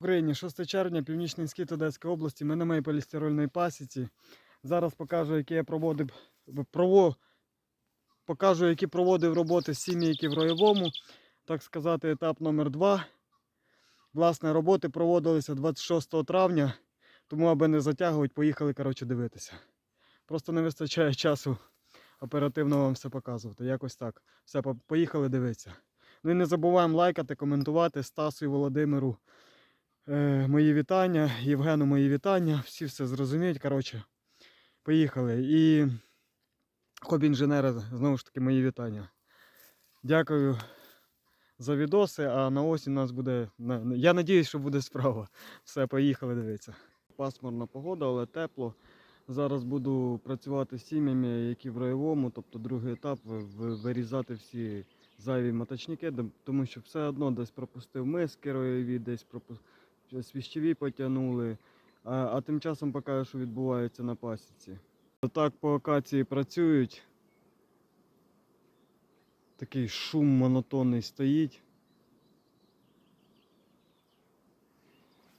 Україні 6 червня, північний схід Одеської області, ми на моїй полістирольної пасіці. Зараз покажу, які я проводив, прово, покажу, які проводив роботи з сім'ї, в роєвому. Так сказати, етап номер 2 Власне, роботи проводилися 26 травня, тому аби не затягувати, поїхали коротше, дивитися. Просто не вистачає часу оперативно вам все показувати. Якось так. Все, поїхали дивитися. Ну і не забуваємо лайкати, коментувати Стасу і Володимиру. Е, мої вітання, Євгену мої вітання. Всі все зрозуміють. Коротше, поїхали. І хобі-інженера, знову ж таки, мої вітання. Дякую за відоси, а на осінь у нас буде. Я надіюсь, що буде справа. Все, поїхали дивитися. Пасмурна погода, але тепло. Зараз буду працювати з сім'ями, які в райовому, тобто другий етап, вирізати всі зайві маточники, тому що все одно десь пропустив миски роєві, десь пропустив свіщові потягнули. А, а тим часом покажу, що відбувається на пасіці. Так по акації працюють. Такий шум монотонний стоїть.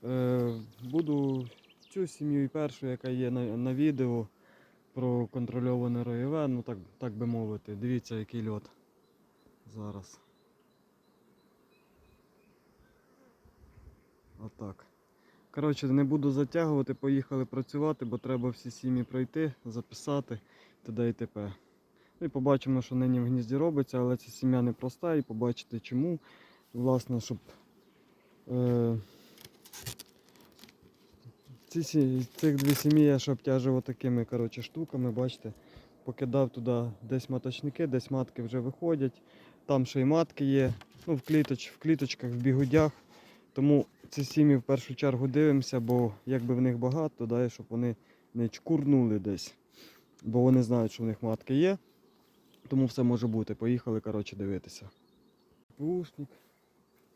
Е, буду цю сім'ю і першу, яка є на, на відео про контрольоване роєве, ну так, так би мовити. Дивіться, який льот зараз. Отак. Коротше, не буду затягувати, поїхали працювати, бо треба всі сім'ї пройти, записати т.д. і т.п. Ну і побачимо, що нині в гнізді робиться, але ця сім'я не проста і побачите чому. Власне, щоб е, ці, цих дві сім'ї я ще обтяжував такими коротше, штуками, бачите, покидав туди десь маточники, десь матки вже виходять. Там ще й матки є, ну, в, кліточ, в кліточках, в бігудях. Тому ці сім'ї в першу чергу дивимося, бо якби в них багато, да, і щоб вони не чкурнули десь. Бо вони знають, що в них матки є. Тому все може бути. Поїхали, коротше, дивитися. Пушник.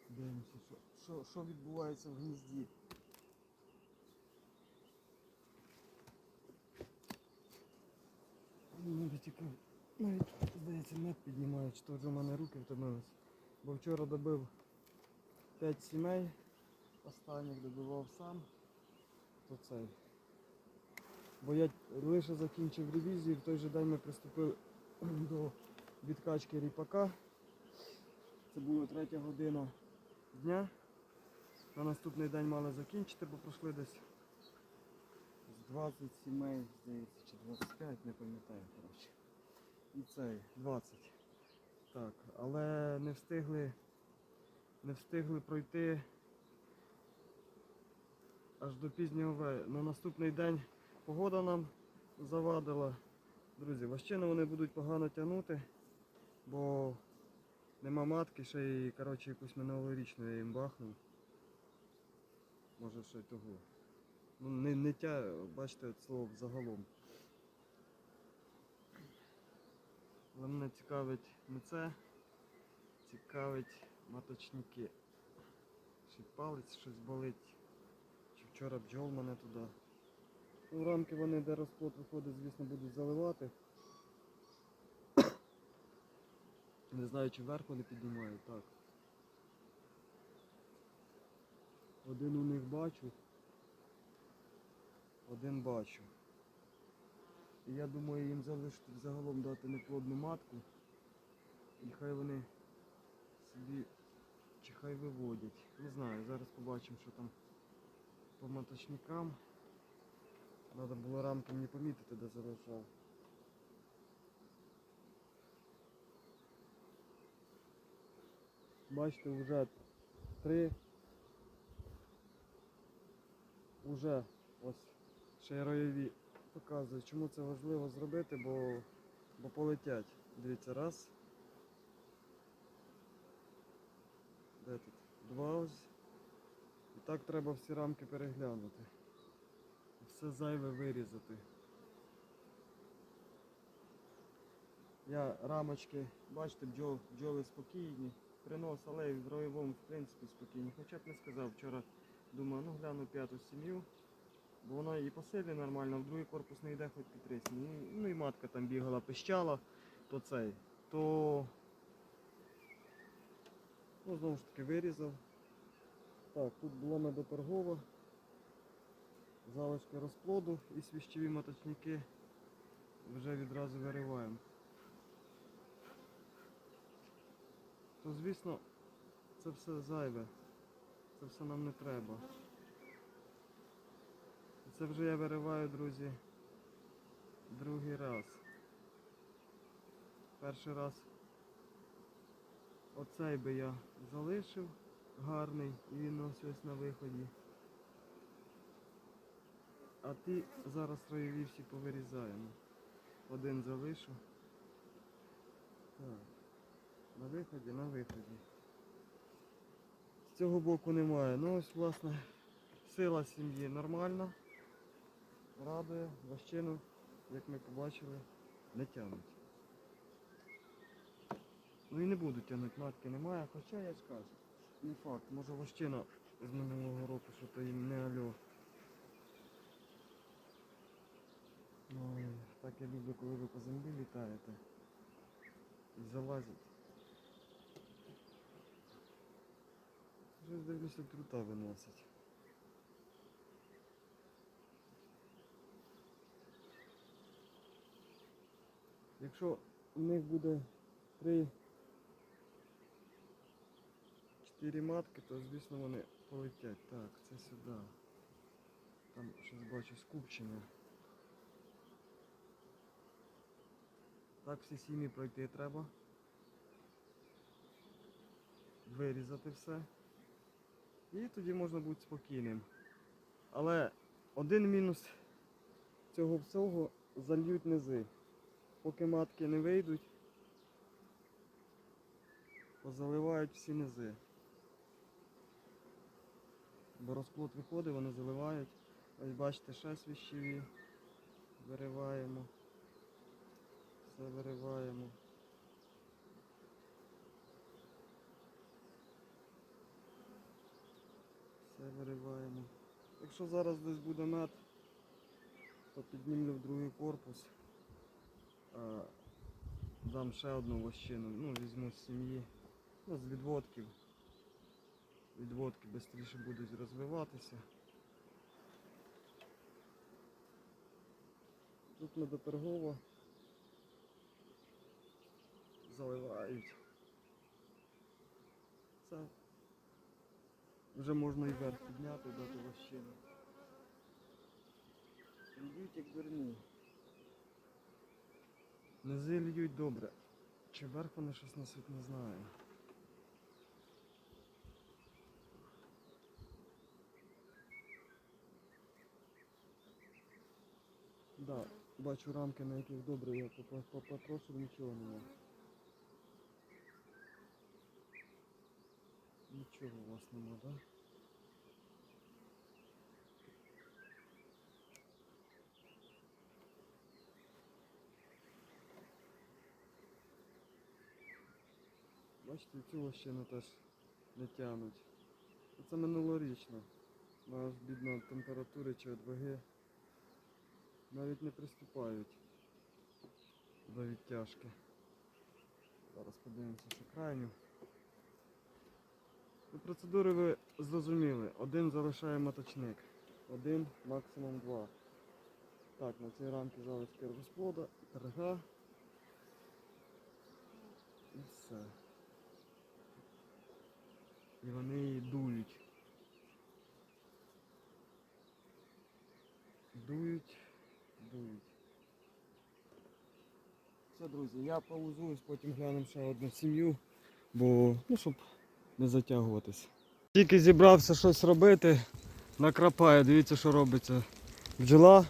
Дивимося, що, що, що відбувається в гнізді. Тільки навіть, здається, мед піднімають, що вже в мене руки втомились. Бо вчора добив 5 сімей, останніх добивав сам, то цей. Бо я лише закінчив ревізію, в той же день ми приступили до відкачки ріпака. Це була третя година дня. На наступний день мали закінчити, бо пройшли десь з 20 сімей, здається, чи 25, не пам'ятаю, коротше. І цей, 20. Так, але не встигли, не встигли пройти аж до пізнього ве. На наступний день погода нам завадила. Друзі, ващини вони будуть погано тягнути, бо нема матки, ще й коротше, якусь минулорічну я їм бахнув. Може ще й того. Ну не, не тя, бачите, от слово загалом. Але мене цікавить не це, цікавить маточники. Чи палець щось болить, вчора бджол мене туди. Ну, рамки вони, де розплод виходить, звісно, будуть заливати. Не знаю, чи вверх вони піднімають, так. Один у них бачу. Один бачу. І я думаю їм залишити загалом дати неплодну матку. І хай вони собі чи хай виводять. Не знаю, зараз побачимо, що там по маточникам. Треба було рамки мені помітити, де залишав. Бачите, вже три. Уже ось ще й роєві показують. Чому це важливо зробити, бо, бо полетять. Дивіться, раз. Де тут? Два ось. Так треба всі рамки переглянути. Все зайве вирізати. Я рамочки, бачите, бджол, бджоли спокійні. Принос, але в роєвому в принципі спокійні. Хоча б не сказав, вчора думаю, ну гляну п'яту сім'ю. Бо воно і по силі нормально, в другий корпус не йде хоч під трисні. Ну, Ну і матка там бігала, пищала, то цей. То ну, знову ж таки вирізав. Так, тут була медоторгова, залишки розплоду і свіщові маточники вже відразу вириваємо. То звісно, це все зайве. Це все нам не треба. Це вже я вириваю, друзі, другий раз. Перший раз оцей би я залишив гарний і він ось ось на виході. А ті зараз роєві всі повирізаємо. Один залишу. Так. На виході, на виході. З цього боку немає. Ну ось власне сила сім'ї нормальна. Радує, ващину, як ми побачили, не тягнуть. Ну і не будуть тягнути, матки немає, хоча я ж кажу. Не факт, може вощина з минулого року, що то їм не альо. Ой, так я люблю, коли ви по землі літаєте і залазять. Вже дивлюся, трута виносить. Якщо у них буде три чотири матки, то звісно вони полетять. Так, це сюди. Там щось бачу скупчення. Так всі сім'ї пройти треба. Вирізати все. І тоді можна бути спокійним. Але один мінус цього всього зальють низи. Поки матки не вийдуть, позаливають всі низи. Бо розплод виходить, вони заливають. Ось бачите, ще свіщеві. Вириваємо. Все вириваємо. Все вириваємо. Якщо зараз десь буде мед, то піднімлю в другий корпус. Дам ще одну вощину, ну, візьму з сім'ї, ну, з відводків. Відводки швидше будуть розвиватися. Тут медоторгова заливають. Це вже можна і вверх підняти, дати вощину. Льють як дурні. Низи льють добре. Чи вверх вони щось несуть, не знаю. Да, бачу рамки, на яких добре я попотрошив, нічого немає. Нічого у вас нема, да? Бачите, ще не теж не тянуть. Це минулорічно. На бідно температури чи від ваги навіть не приступають до відтяжки. Зараз подивимося ще крайню. Ну, процедури ви зрозуміли. Один залишає моточник. Один, максимум два. Так, на цій рамці залишки розплода, перга. І все. І вони її дують. Дують, дують. Все, друзі, я паузуюсь, потім глянемо ще одну сім'ю, бо ну, щоб не затягуватись. Тільки зібрався щось робити, накрапає, дивіться, що робиться. Бджола,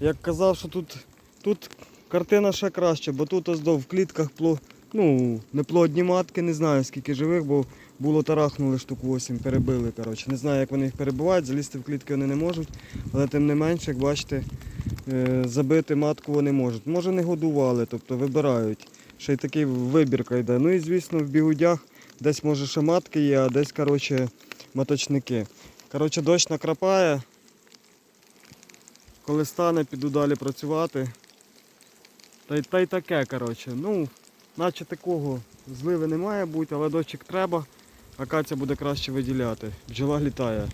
як казав, що тут, тут картина ще краще, бо тут ось в клітках пло, ну, не плодні матки, не знаю скільки живих, бо було тарахнули штук 8, перебили. коротше. Не знаю, як вони їх перебувають, залізти в клітки вони не можуть, але тим не менше, як бачите, забити матку вони можуть. Може не годували, тобто вибирають. Ще й такий вибірка йде. Ну і звісно в бігудях десь може ще матки є, а десь коротше, маточники. Коротше, дощ накрапає. Коли стане, піду далі працювати. Та й, та й таке, коротше. Ну, наче такого зливи не має бути, але дощик треба. акація буде краще виділяти. Бджола літає.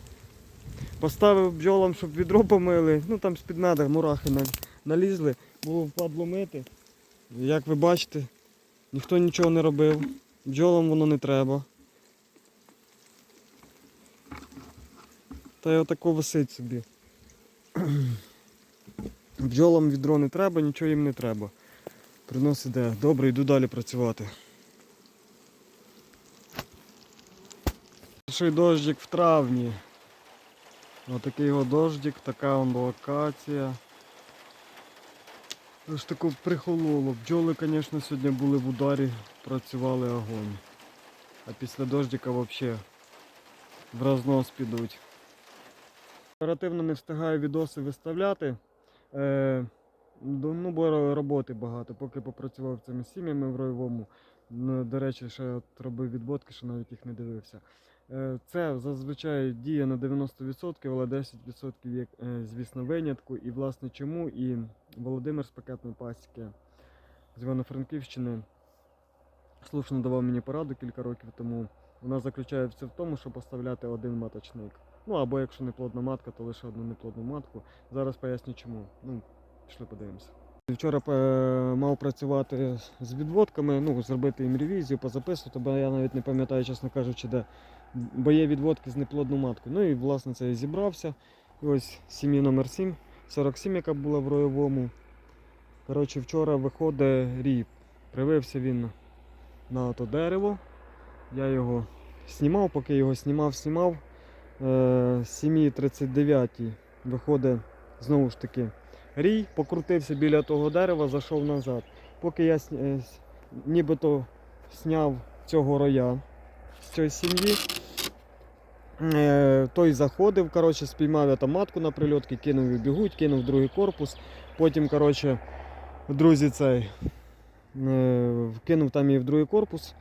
Поставив бджолам, щоб відро помили. Ну там з-під надр мурахи налізли, було впадло мити. Як ви бачите, ніхто нічого не робив. Бджолам воно не треба. Та й отако висить собі. Бджолам відро не треба, нічого їм не треба. Принос іде. Добре, йду далі працювати. Перший дощик в травні. Отакий його дождик, така он локація. Ось тако прихололо. Бджоли, звісно, сьогодні були в ударі, працювали огонь. А після дождика взагалі в рознос підуть. Оперативно не встигаю відоси виставляти. Е, ну, бо роботи багато. Поки попрацював цими сім'ями в ройовому. Ну, до речі, ще от робив відводки, що навіть їх не дивився. Е, Це зазвичай діє на 90%, але 10% є, е, звісно, винятку. І власне чому? І Володимир з пакетної пасіки з Івано-Франківщини слушно давав мені пораду кілька років тому. Вона заключається в тому, щоб поставляти один маточник. Ну або якщо не плодна матка, то лише одну неплодну матку. Зараз поясню чому. Ну, пішли подивимося. Вчора е, мав працювати з відводками, ну, зробити їм ревізію, позаписувати, бо я навіть не пам'ятаю, чесно кажучи, де. Бо є відводки з неплодну матку. Ну і власне це і зібрався. І ось сім'ї номер 7, 47, яка була в роєвому. Коротше, вчора виходить рій. Привився він на ото дерево. Я його знімав, поки його знімав, знімав. Е, сім'ї 39 виходить знову ж таки рій, покрутився біля того дерева, зайшов назад. Поки я е, нібито зняв цього роя з цієї сім'ї, той заходив, коротше, спіймав я там матку на прильотки, кинув в бігуть, кинув другий корпус. Потім, коротше, друзі, цей е, кинув там її в другий корпус.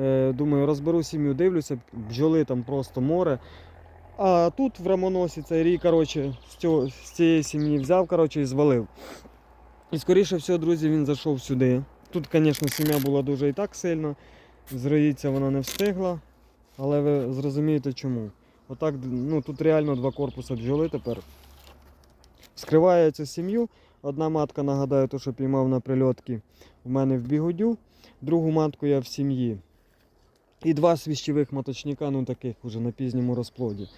Е, Думаю, розберу сім'ю, дивлюся, бджоли там просто море. А тут в рамоносі цей рій, коротше, з, цієї сім'ї взяв коротше, і звалив. І скоріше всього, друзі, він зайшов сюди. Тут, звісно, сім'я була дуже і так сильно. Зроїться вона не встигла. Але ви зрозумієте чому. Отак, ну тут реально два корпуси бджоли тепер. Цю сім'ю. Одна матка, нагадаю, то, що піймав на прильотки в мене в бігудю. Другу матку я в сім'ї. І два свіщових маточника, ну таких уже на пізньому розплоді.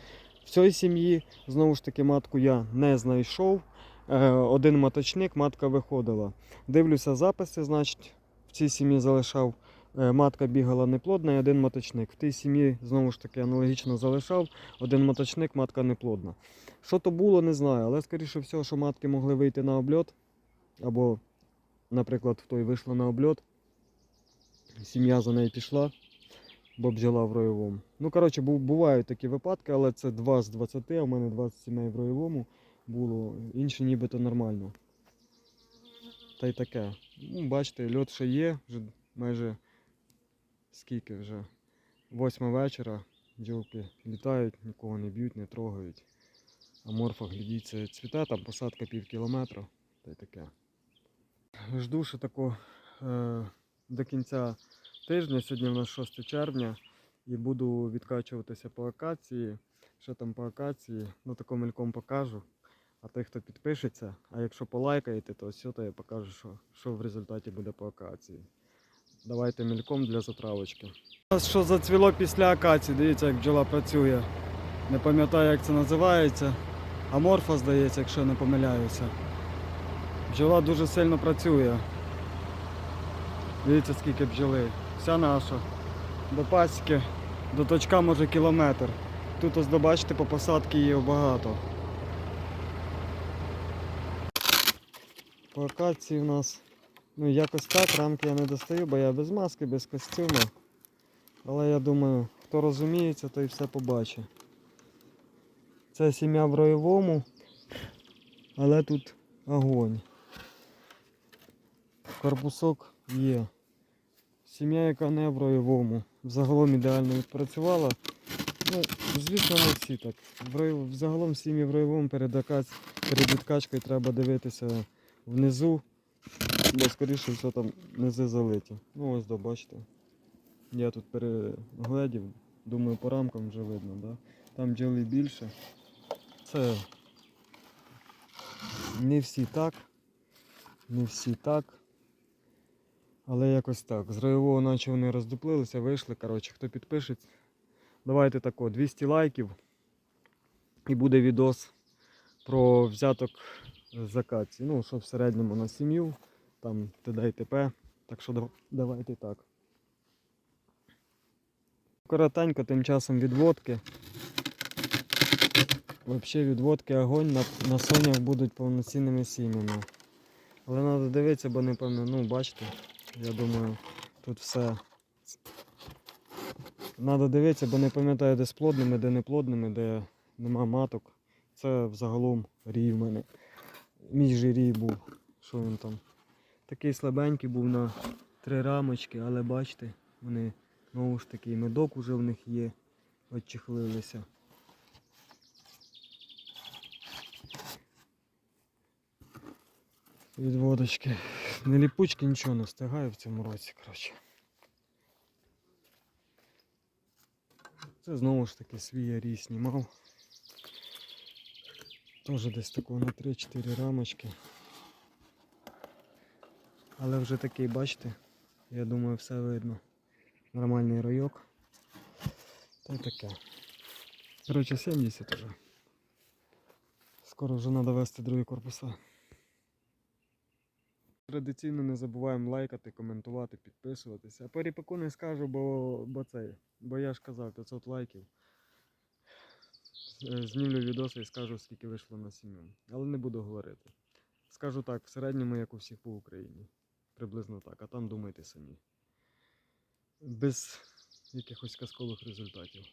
В цій сім'ї, знову ж таки, матку я не знайшов. Е, Один маточник, матка виходила. Дивлюся записи, значить, в цій сім'ї залишав. Е, Матка бігала неплодна і один маточник. В тій сім'ї, знову ж таки, аналогічно залишав. Один маточник, матка неплодна. Що то було, не знаю, але скоріше всього, що матки могли вийти на обльот. Або, наприклад, в той вийшла на обльот. Сім'я за нею пішла бо бджола в роєвому. Ну, коротше, бувають такі випадки, але це 2 з 20, а в мене 20 сімей в роєвому було, інші нібито нормально. Та й таке. Ну, бачите, льот ще є, вже майже скільки вже? Восьма вечора. Бджолки літають, нікого не б'ють, не трогають. А морфа, глядіться, цвіте, там посадка пів кілометра, та й таке. Жду ще тако е, до кінця тижня. Сьогодні в нас 6 червня і буду відкачуватися по акації. Що там по акації, ну тако мельком покажу. А той, хто підпишеться, а якщо полайкаєте, то все, то я покажу, що, що в результаті буде по акації. Давайте мельком для затравочки. Що зацвіло після акації, дивіться, як бджола працює. Не пам'ятаю, як це називається. Аморфа, здається, якщо не помиляюся. Бджола дуже сильно працює. Дивіться, скільки бджоли. Вся наша. До пасіки, до точка може кілометр. Тут ось добачите, по посадці її багато. По акації в нас ну якось так, рамки я не достаю, бо я без маски, без костюму. Але я думаю, хто розуміється, той все побачить. Це сім'я в роєвому, але тут огонь. Корпусок є. Сім'я, яка не в роєвому. Загалом ідеально відпрацювала. Ну, звісно, не всі так. Взагалом сім'ї в роєвому перед, перед відкачкою треба дивитися внизу, бо скоріше все там низи залиті. Ну ось до, бачите. Я тут перегледів, Думаю, по рамкам вже видно, да? Там бджоли більше. Це не всі так. Не всі так. Але якось так. З райового наче вони роздуплилися, вийшли. Коротше, хто підпише, давайте тако, 200 лайків. І буде відос про взяток з акації. Ну, що в середньому на сім'ю, там т.д. і т.п. Так що давайте так. Коротенько, тим часом відводки. Взагалі відводки огонь на, на сонях будуть повноцінними сім'ями. Але треба дивитися, бо не певно, ну бачите, я думаю, тут все. Треба дивитися, бо не пам'ятаю, де з плодними, де не плодними, де нема маток. Це взагалом рій в мене. Мій же рій був. Що він там? Такий слабенький був на три рамочки, але бачите, вони знову ж таки медок уже в них є. Отчихлилися. Відводочки. Не ліпучки нічого не встигаю в цьому році, коротше. Це знову ж таки свій я рій знімав. Теж десь такого на 3-4 рамочки. Але вже такий, бачите, я думаю, все видно. Нормальний райок. Та таке. Коротше, 70 уже. Скоро вже треба вести другі корпуса. Традиційно не забуваємо лайкати, коментувати, підписуватися. А по не скажу, бо, бо це. Бо я ж казав, 500 лайків. Знімлю відоси і скажу, скільки вийшло на сім'ю. Але не буду говорити. Скажу так, в середньому, як у всіх по Україні. Приблизно так, а там думайте самі. Без якихось казкових результатів.